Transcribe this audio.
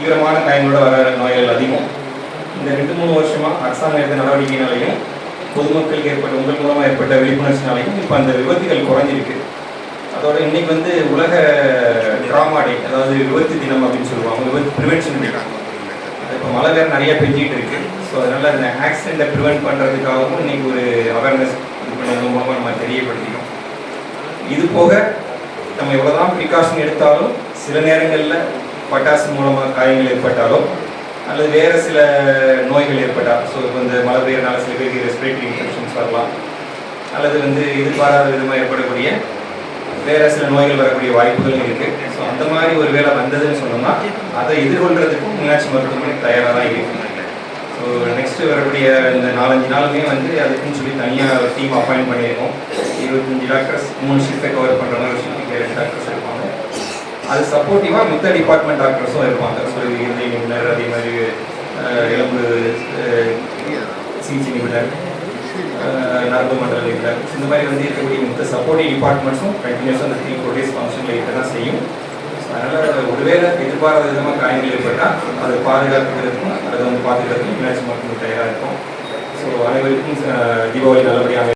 தீவிரமான காயங்களோட வர நோய்கள் அதிகம். இந்த ரெண்டு மூணு வருஷமாக அரசாங்கம் எடுத்த நடவடிக்கையினாலையும் பொதுமக்களுக்கு ஏற்பட்ட உங்கள் மூலமாக ஏற்பட்ட விழிப்புணர்ச்சினாலையும் இப்போ அந்த விபத்துகள் குறைஞ்சிருக்கு. அதோட இன்னைக்கு வந்து உலக ட்ராமா டே அதாவது விபத்து தினம் அப்படின்னு சொல்லுவாங்க விபத்து ப்ரிவென்ஷன் டே. இப்போ மழை வேறு நிறைய பெஞ்சிக்கிட்டு இருக்கு. ஸோ அதனால அந்த ஆக்சிடெண்ட்டை ப்ரிவென்ட் பண்ணுறதுக்காகவும் இன்னைக்கு ஒரு அவேர்னஸ் இது பண்ணது மூலமாக நம்ம தெரியப்படுத்திக்கணும் இது போக நம்ம எவ்வளோதான் ப்ரிகாஷன் எடுத்தாலும் சில நேரங்களில் பட்டாசு மூலமாக காயங்கள் ஏற்பட்டாலோ அல்லது வேறு சில நோய்கள் ஏற்பட்டால் ஸோ இப்போ இந்த மழை பெய்யறனால சில பேருக்கு ரெஸ்பிரேட்டரி இன்ஃபெக்ஷன்ஸ் வரலாம். அல்லது வந்து எதிர்பாராத விதமாக ஏற்படக்கூடிய வேறு சில நோய்கள் வரக்கூடிய வாய்ப்புகள் இருக்குது ஸோ அந்த மாதிரி ஒரு வேலை வந்ததுன்னு சொன்னோம்னா அதை எதிர்கொள்கிறதுக்கும் மீனாட்சி மருத்துவமனை தயாராக தான் இருக்குது ஸோ நெக்ஸ்ட்டு வரக்கூடிய இந்த நாலஞ்சு நாளுமே வந்து அதுக்குன்னு சொல்லி தனியாக ஒரு டீம் அப்பாயின்ட் பண்ணியிருக்கோம். இருபத்தஞ்சு டாக்டர்ஸ் மூணு ஷிஃப்ட்டை கவர் பண்ணுற மாதிரி ரெண்டு டாக்டர்ஸ் அது சப்போர்ட்டிவாக மித்த டிபார்ட்மெண்ட் டாக்டர்ஸும் இருப்பாங்க. ஸோ இருதய நிபுணர் அதே மாதிரி எலும்பு சிகிச்சை நிபுணர் நரம்பு மண்டல நிபுணர். இந்த மாதிரி வந்து இருக்கக்கூடிய மற்ற சப்போர்ட்டிவ் டிபார்ட்மெண்ட்ஸும் கண்டினியூஸாக அந்த த்ரீ ஃபோர் டேஸ் ஃபங்க்ஷனில் இருக்க தான் செய்யும். அதனால் ஒருவேளை எதிர்பாராத விதமாக காயங்கள் ஏற்பட்டால் அது பாதுகாக்கிறதுக்கும் அதை வந்து பார்த்துக்கிறதுக்கும் மேட்ச் மட்டும் தயாராக இருக்கும். ஸோ அனைவருக்கும் தீபாவளி நல்லபடியாக